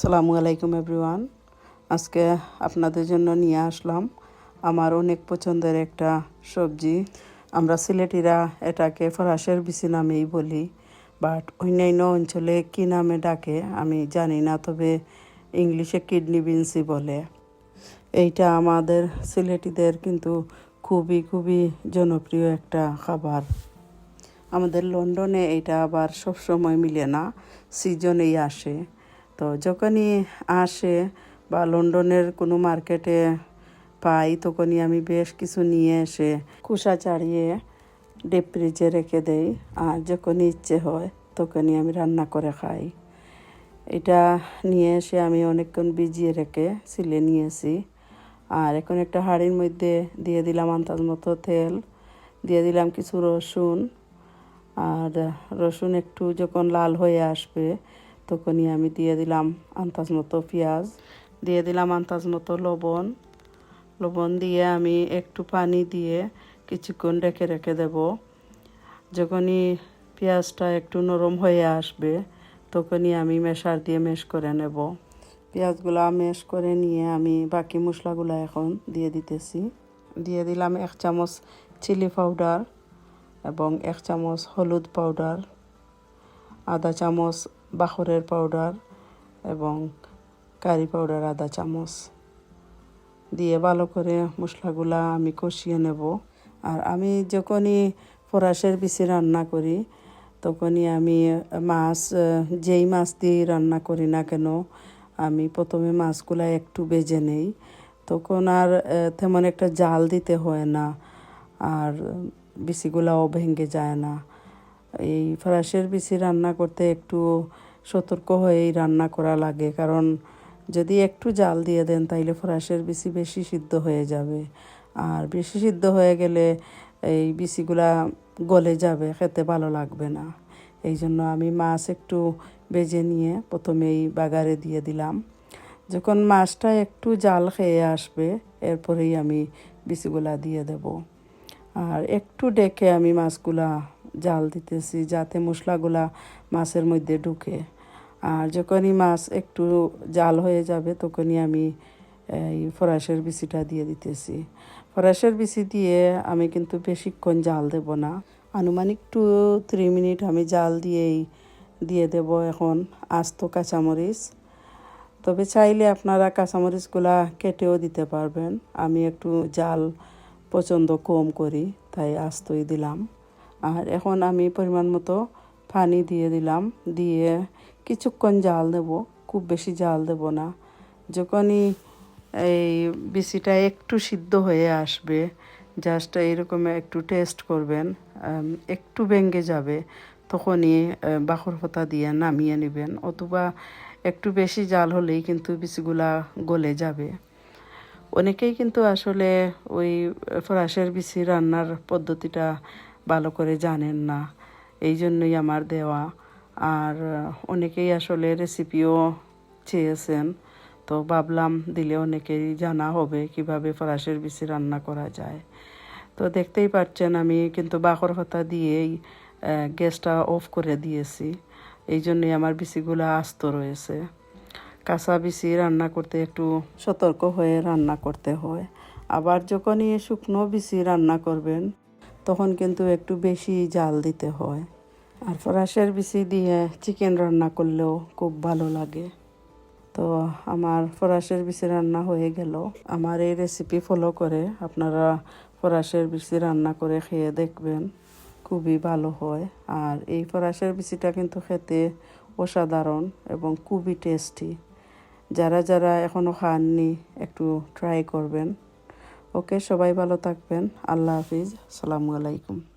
সালামু আলাইকুম এভরিওয়ান। আজকে আপনাদের জন্য নিয়ে আসলাম আমার অনেক পছন্দের একটা সবজি। আমরা সিলেটিরা এটাকে ফরাসের বিচি নামেই বলি, বাট অন্যান্য অঞ্চলে কী নামে ডাকে আমি জানি না, তবে ইংলিশে কিডনি বিনসি বলে। এইটা আমাদের সিলেটিদের কিন্তু খুবই খুবই জনপ্রিয় একটা খাবার। আমাদের লন্ডনে এটা আবার সব সময় মিলে না, সিজনেই আসে। তো যখনই আসে বা লন্ডনের কোনো মার্কেটে পাই, তখনই আমি বেশ কিছু নিয়ে এসে কুসা চাড়িয়ে ডিপ ফ্রিজে রেখে দেই। আর যখনই ইচ্ছে হয়, তখনই আমি রান্না করে খাই। এটা নিয়ে এসে আমি অনেকক্ষণ ভিজিয়ে রেখে সিলে নিয়েছি। আর এখন একটা হাঁড়ির মধ্যে দিয়ে দিলাম আন্দাজ মতো তেল, দিয়ে দিলাম কিছু রসুন। আর রসুন একটু যখন লাল হয়ে আসবে তখনই আমি দিয়ে দিলাম আন্দাজ মতো পেঁয়াজ, দিয়ে দিলাম আন্দাজ মতো লবণ। লবণ দিয়ে আমি একটু পানি দিয়ে কিছুক্ষণ রেখে রেখে দেব। যখনই পেঁয়াজটা একটু নরম হয়ে আসবে, তখনই আমি মেশার দিয়ে মেশ করে নেব। পেঁয়াজগুলো মেশ করে নিয়ে আমি বাকি মশলাগুলো এখন দিয়ে দিতেছি। দিয়ে দিলাম এক চামচ চিলি পাউডার এবং এক চামচ হলুদ পাউডার, আধা চামচ বাখরের পাউডার এবং কারি পাউডার আধা চামচ। দিয়ে ভালো করে মশলাগুলা আমি কষিয়ে নেব। আর আমি যখনই ফরাসের বিচি রান্না করি, তখনই আমি মাছ যেই মাছ দিয়ে রান্না করি না কেন, আমি প্রথমে মাছগুলা একটু বেজে নেই। তখন আর তেমন একটা জাল দিতে হয় না, আর বিচিগুলাও ভেঙে যায় না। এই ফরাসের বিচি রান্না করতে একটু সতর্ক হয়েই রান্না করা লাগে। কারণ যদি একটু জাল দিয়ে দেন, তাইলে ফরাসের বিচি বেশি সিদ্ধ হয়ে যাবে। আর বেশি সিদ্ধ হয়ে গেলে এই বিচিগুলা গলে যাবে, খেতে ভালো লাগবে না। এই জন্য আমি মাছ একটু বেজে নিয়ে প্রথমেই বাগারে দিয়ে দিলাম। যখন মাছটা একটু জাল খেয়ে আসবে, এরপরেই আমি বিচিগুলা দিয়ে দেব। আর একটু ডেকে আমি মাছগুলা জাল দিতেছি যাতে মশলাগুলা মাছের মধ্যে ঢুকে। আর যখনই মাছ একটু জাল হয়ে যাবে, তখনই আমি এই ফরাসের বিচিটা দিয়ে দিতেছি। ফরাসের বিচি দিয়ে আমি কিন্তু বেশিক্ষণ জাল দেব না। আনুমানিক টু থ্রি মিনিট আমি জাল দিয়েই দিয়ে দেব এখন আস্ত কাঁচামরিচ। তবে চাইলে আপনারা কাঁচামরিচগুলা কেটেও দিতে পারবেন। আমি একটু জাল পছন্দ কম করি, তাই আস্তই দিলাম। আর এখন আমি পরিমাণ মতো পানি দিয়ে দিলাম। দিয়ে কিছুক্ষণ জাল দেব, খুব বেশি জাল দেব না। যখনই এই বিচিটা একটু সিদ্ধ হয়ে আসবে জাস্ট এইরকম একটু টেস্ট করবেন একটু ভেঙে যাবে, তখনই বাখর ফোতা দিয়ে নামিয়ে নেবেন। অথবা একটু বেশি জাল হলেই কিন্তু বিচিগুলা গলে যাবে। অনেকেই কিন্তু আসলে ওই ফরাসের বিচি রান্নার পদ্ধতিটা ভালো করে জানেন না। এই জন্যই আমার দেওয়া। আর অনেকেই আসলে রেসিপিও চেয়েছেন। তো ভাবলাম দিলে অনেকেই জানা হবে কীভাবে ফরাসের বিচি রান্না করা যায়। তো দেখতেই পাচ্ছেন আমি কিন্তু বাকর হতা দিয়েই গ্যাসটা অফ করে দিয়েছি। এই জন্যই আমার বিচিগুলো আস্ত রয়েছে। কাঁচা বিচি রান্না করতে একটু সতর্ক হয়ে রান্না করতে হয়। আবার যখনই শুকনো বিচি রান্না করবেন তখন কিন্তু একটু বেশি জাল দিতে হয়। আর ফরাসের বিচি দিয়ে চিকেন রান্না করলেও খুব ভালো লাগে। তো আমার ফরাসের বিচি রান্না হয়ে গেল। আমার এই রেসিপি ফলো করে আপনারা ফরাসের বিচি রান্না করে খেয়ে দেখবেন, খুবই ভালো হয়। আর এই ফরাসের বিচিটা কিন্তু খেতে অসাধারণ এবং খুবই টেস্টি যারা যারা এখনও খাননি, একটু ট্রাই করবেন। ওকে সবাই ভালো থাকবেন। আল্লাহ হাফিজ। সালামু আলাইকুম।